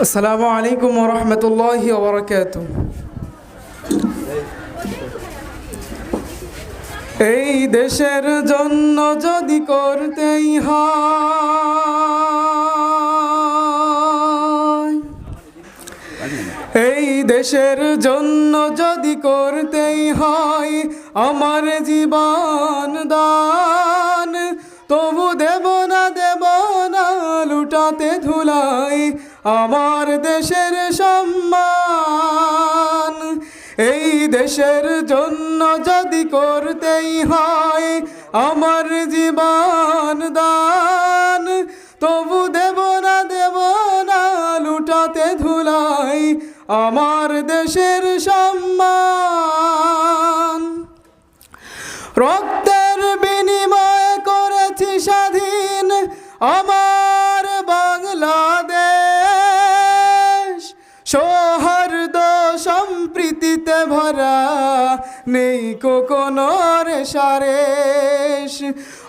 আসসালামু আলাইকুম রহমতুল্লাহ ওবরাকাত এই দেশের জন্য যদি করতেই এই দেশের জন্য যদি করতেই হয়, আমার জীবন দান তবু দেব না ধুলাই আমার দেশের সম্মান। এই দেশের জন্য যদি করতেই হয় আমার জীবন দান, তবু দেব না দেব না, লুটাতে ধুলাই আমার দেশের সম্মান। রক্তের বিনিময় করেছি স্বাধীন আমার সম্প্রীতিতে ভরা নেই কোনো রেশারেশ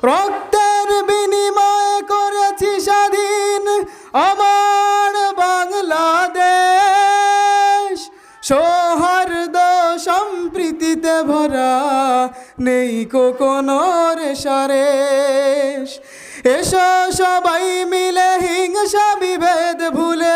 রক্তের বিনিময় করেছি স্বাধীন আমার বাংলাদেশ। সৌহার্দ সম্প্রীতিতে ভরা নেই কোনো রেশারেশ এসো সবাই মিলে হিংসা বিভেদ ভুলে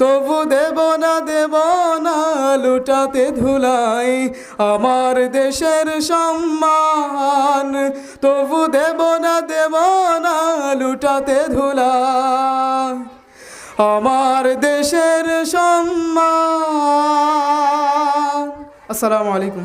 তবু দেব না দেব না, লুটাতে ধুলাই আমার দেশের সম্মান। তবু দেব না দেব না, লুটাতে ধুলাই আমার দেশের সম্মান। আসসালামু আলাইকুম।